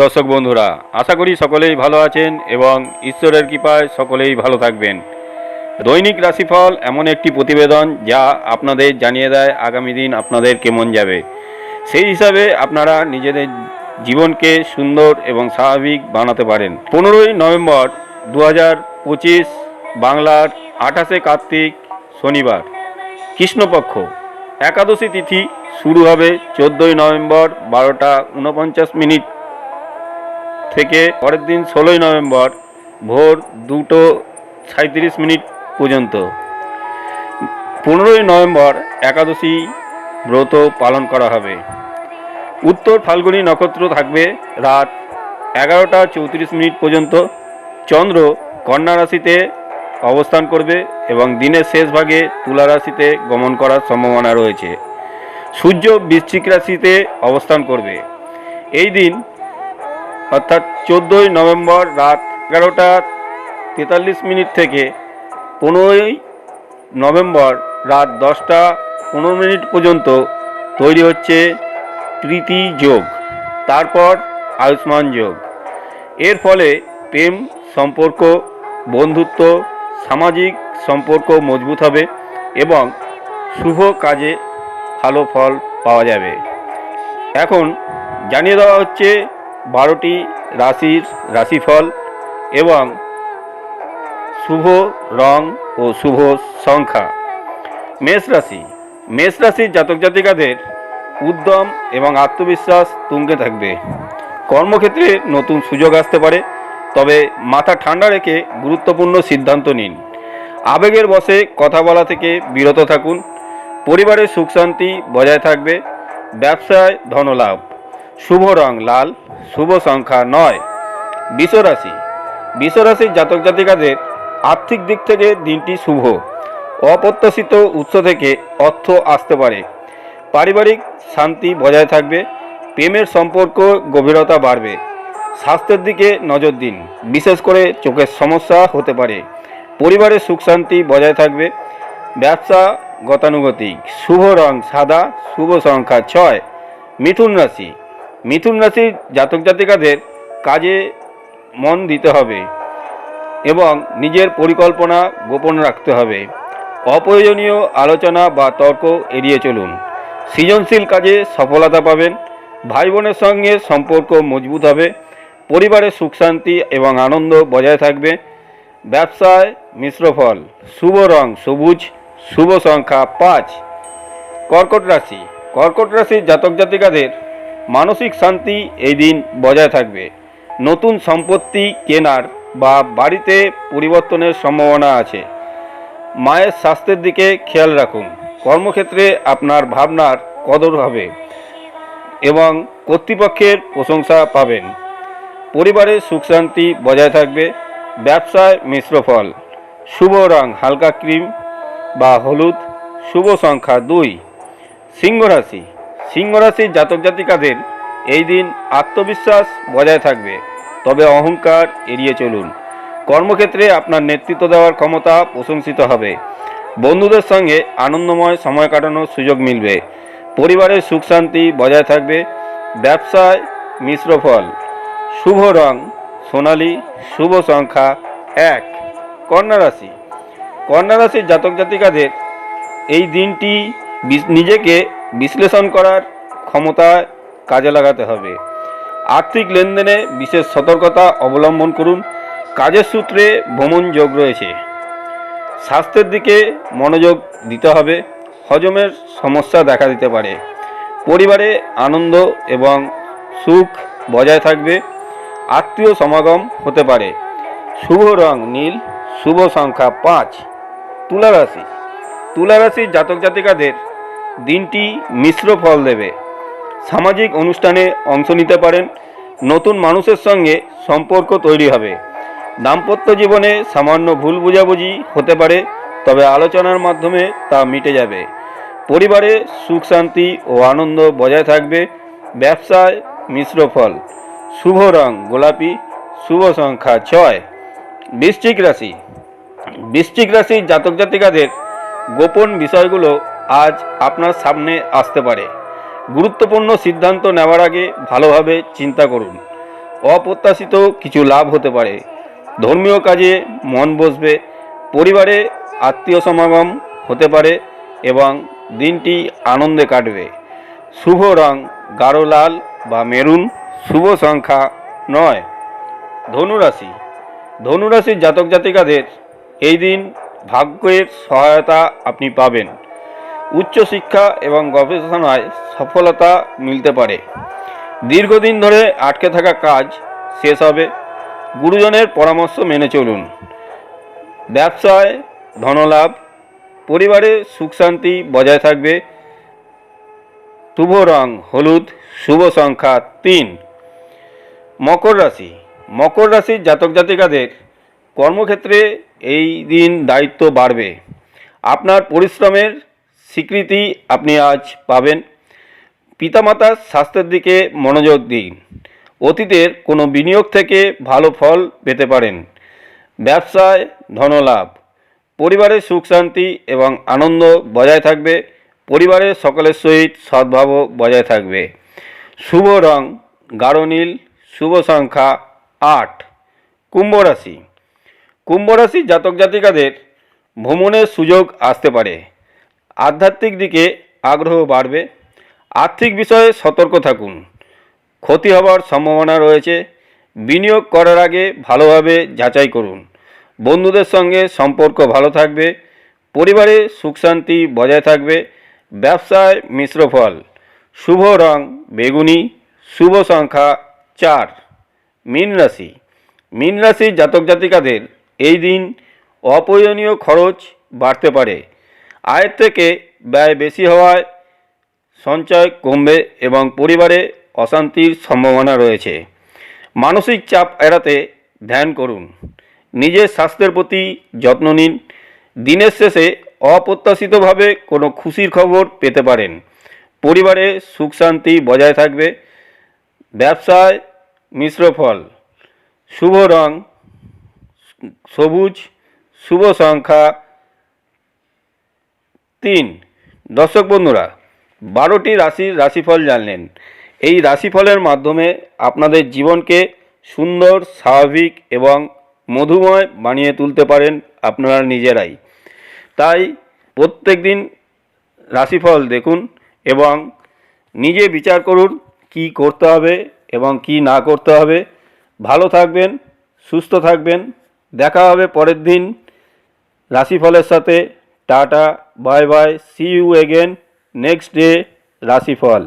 দর্শক বন্ধুরা। আশা করি সকলেই ভালো আছেন এবং ঈশ্বরের কৃপায় সকলেই ভালো থাকবেন। দৈনিক রাশিফল এমন একটি প্রতিবেদন যা আপনাদের জানিয়ে দেয় আগামী দিন আপনাদের কেমন যাবে। সেই হিসাবে আপনারা নিজেদের জীবনকে সুন্দর এবং স্বাভাবিক বানাতে পারেন। পনেরোই নভেম্বর দু পঁচিশ, বাংলার আঠাশে কার্তিক শনিবার, কৃষ্ণপক্ষ। একাদশী তিথি শুরু হবে চোদ্দোই নভেম্বর বারোটা উনপঞ্চাশ মিনিট। থেকে পরের দিন ষোলোই নভেম্বর ভোর দুটো সাঁত্রিশ মিনিট পর্যন্ত। পনেরোই নভেম্বর একাদশী ব্রত পালন করা হবে। উত্তর ফাল্গুনী নক্ষত্র থাকবে রাত এগারোটা চৌত্রিশ মিনিট পর্যন্ত। চন্দ্র কন্যা রাশিতে অবস্থান করবে এবং দিনের শেষ ভাগে তুলা রাশিতে গমন করার সম্ভাবনা রয়েছে। সূর্য বৃশ্চিক রাশিতে অবস্থান করবে। এই দিন অর্থাৎ চোদ্দোই নভেম্বর রাত এগারোটা তেতাল্লিশ মিনিট থেকে পনেরোই নভেম্বর রাত দশটা পনেরো মিনিট পর্যন্ত তৈরি হচ্ছে প্রীতি যোগ, তারপর আয়ুষ্মান যোগ। এর ফলে প্রেম সম্পর্ক, বন্ধুত্ব, সামাজিক সম্পর্ক মজবুত হবে এবং শুভ কাজে ভালো ফল পাওয়া যাবে। এখন জানিয়ে দেওয়া হচ্ছে বারোটি রাশির রাশিফল এবং শুভ রং ও শুভ সংখ্যা। মেষ রাশি। মেষ রাশির জাতক জাতিকাদের উদ্যম এবং আত্মবিশ্বাস তুঙ্গে থাকবে। কর্মক্ষেত্রে নতুন সুযোগ আসতে পারে, তবে মাথা ঠান্ডা রেখে গুরুত্বপূর্ণ সিদ্ধান্ত নিন। আবেগের বসে কথা বলা থেকে বিরত থাকুন। পরিবারের সুখ শান্তি বজায় থাকবে। ব্যবসায় ধনলাভ। শুভ রং লাল, শুভ সংখ্যা নয়। বিশ্বরাশি। বিশ্বরাশির জাতক জাতিকাদের আর্থিক দিক থেকে দিনটি শুভ। অপ্রত্যাশিত উৎস থেকে অর্থ আসতে পারে। পারিবারিক শান্তি বজায় থাকবে, প্রেমের সম্পর্ক গভীরতা বাড়বে। স্বাস্থ্যের দিকে নজর দিন, বিশেষ করে চোখের সমস্যা হতে পারে। পরিবারের সুখ শান্তি বজায় থাকবে, ব্যবসা গতানুগতিক, শুভ রং সাদা, শুভ সংখ্যা ছয়। মিথুন রাশি। মিথুন রাশির জাতক জাতিকাদের কাজে মন দিতে হবে এবং নিজের পরিকল্পনা গোপন রাখতে হবে। অপ্রয়োজনীয় আলোচনা বা তর্ক এড়িয়ে চলুন। সৃজনশীল কাজে সফলতা পাবেন। ভাই বোনের সঙ্গে সম্পর্ক মজবুত হবে। পরিবারের সুখ, শান্তি এবং আনন্দ বজায় থাকবে। ব্যবসায় মিশ্র ফল, শুভ রং সবুজ, শুভ সংখ্যা পাঁচ। কর্কট রাশি। কর্কট রাশির জাতক জাতিকাদের মানসিক শান্তি এই দিন বজায় থাকবে। নতুন সম্পত্তি কেনার বা বাড়িতে পরিবর্তনের সম্ভাবনা আছে। মায়ের স্বাস্থ্যের দিকে খেয়াল রাখুন। কর্মক্ষেত্রে আপনার ভাবনার কদর হবে এবং কর্তৃপক্ষের প্রশংসা পাবেন। পরিবারের সুখ শান্তি বজায় থাকবে। ব্যবসায় মিশ্র ফল। শুভ রং হালকা ক্রিম বা হলুদ। শুভ সংখ্যা দুই। সিংহ রাশি। সিংহ রাশির জাতক জাতিকাদের এই দিন আত্মবিশ্বাস বজায় থাকবে। তবে অহংকার এড়িয়ে চলুন। কর্মক্ষেত্রে আপনার নেতৃত্ব দেওয়ার ক্ষমতা প্রশংসিত হবে। বন্ধুদের সঙ্গে আনন্দময় সময় কাটানোর সুযোগ মিলবে। পরিবারের সুখ শান্তি বজায় থাকবে। ব্যবসায় মিশ্র ফল। শুভ রং, সোনালী, শুভ সংখ্যা এক। কন্যা রাশি। কন্যা রাশির জাতক জাতিকাদের এই দিনটি নিজেকে বিশ্লেষণ করার ক্ষমতায় কাজে লাগাতে হবে। আর্থিক লেনদেনে বিশেষ সতর্কতা অবলম্বন করুন। কাজের সূত্রে ভ্রমণ যোগ রয়েছে। স্বাস্থ্যের দিকে মনোযোগ দিতে হবে। হজমের সমস্যা দেখা দিতে পারে। পরিবারে আনন্দ এবং সুখ বজায় থাকবে। আত্মীয় সমাগম হতে পারে। শুভ রং নীল, শুভ সংখ্যা পাঁচ। তুলা রাশি। তুলা রাশির জাতক জাতিকাদের দিনটি মিশ্র ফল দেবে। সামাজিক অনুষ্ঠানে অংশ নিতে পারেন। নতুন মানুষের সঙ্গে সম্পর্ক তৈরি হবে। দাম্পত্য জীবনে সামান্য ভুল বোঝাবুঝি হতে পারে, তবে আলোচনার মাধ্যমে তা মিটে যাবে। পরিবারে সুখ, শান্তি ও আনন্দ বজায় থাকবে। ব্যবসায় মিশ্র ফল। শুভ রং, গোলাপি। শুভ সংখ্যা ছয়। বৃশ্চিক রাশি। বৃশ্চিক রাশির জাতক জাতিকাদের গোপন বিষয়গুলো আজ আপনার সামনে আসতে পারে। গুরুত্বপূর্ণ সিদ্ধান্ত নেওয়ার আগে ভালোভাবে চিন্তা করুন। অপ্রত্যাশিত কিছু লাভ হতে পারে। ধর্মীয় কাজে মন বসবে। পরিবারে আত্মীয় সমাগম হতে পারে এবং দিনটি আনন্দে কাটবে। শুভ রং গাঢ় লাল বা মেরুন, শুভ সংখ্যা নয়। ধনুরাশি। ধনুরাশির জাতক জাতিকাদের এই দিন ভাগ্যের সহায়তা আপনি পাবেন। উচ্চশিক্ষা এবং গবেষণায় সফলতা মিলতে পারে। দীর্ঘদিন ধরে আটকে থাকা কাজ শেষ হবে। গুরুজনের পরামর্শ মেনে চলুন। ব্যবসায় ধনলাভ, পরিবারে সুখ শান্তি বজায় থাকবে। শুভ রং, হলুদ, শুভ সংখ্যা তিন। মকর রাশি। মকর রাশির জাতক জাতিকাদের কর্মক্ষেত্রে এই দিন দায়িত্ব বাড়বে। আপনার পরিশ্রমের স্বীকৃতি আপনি আজ পাবেন। পিতামাতার স্বাস্থ্যের দিকে মনোযোগ দিন। অতীতের কোনো বিনিয়োগ থেকে ভালো ফল পেতে পারেন। ব্যবসায় ধনলাভ। পরিবারের সুখ শান্তি এবং আনন্দ বজায় থাকবে। পরিবারের সকলের সহিত সদ্ভাবও বজায় থাকবে। শুভ রং, গাঢ় নীল, শুভ সংখ্যা আট। কুম্ভ রাশি। কুম্ভ রাশির জাতক জাতিকাদের ভ্রমণের সুযোগ আসতে পারে। আধ্যাত্মিক দিকে আগ্রহ বাড়বে। আর্থিক বিষয়ে সতর্ক থাকুন। ক্ষতি হওয়ার সম্ভাবনা রয়েছে। বিনিয়োগ করার আগে ভালোভাবে যাচাই করুন। বন্ধুদের সঙ্গে সম্পর্ক ভালো থাকবে। পরিবারে সুখ শান্তি বজায় থাকবে। ব্যবসায় মিশ্র ফল। শুভ রং, বেগুনি। শুভ সংখ্যা চার। মীন রাশি। মীন রাশির জাতক জাতিকাদের এই দিন অপ্রয়োজনীয় খরচ বাড়তে পারে। আয়ের থেকে ব্যয় বেশি হওয়ায় সঞ্চয় কমবে এবং পরিবারে অশান্তির সম্ভাবনা রয়েছে। মানসিক চাপ এড়াতে ধ্যান করুন। নিজের স্বাস্থ্যের প্রতি যত্ন নিন। দিনের শেষে অপ্রত্যাশিতভাবে কোনো খুশির খবর পেতে পারেন। পরিবারে সুখ শান্তি বজায় থাকবে। ব্যবসায় মিশ্র ফল। শুভ রং, সবুজ, শুভ সংখ্যা তিন। দর্শক বন্ধুরা, বারোটি রাশির রাশিফল জানলেন। এই রাশিফলের মাধ্যমে আপনাদের জীবনকে সুন্দর, স্বাভাবিক এবং মধুময় বানিয়ে তুলতে পারেন আপনারা নিজেরাই। তাই প্রত্যেক দিন রাশিফল দেখুন এবং নিজে বিচার করুন কি করতে হবে এবং কি না করতে হবে। ভালো থাকবেন, সুস্থ থাকবেন। দেখা হবে পরের দিন রাশিফলের সাথে। Tata. Bye bye see you again next day রাশিফল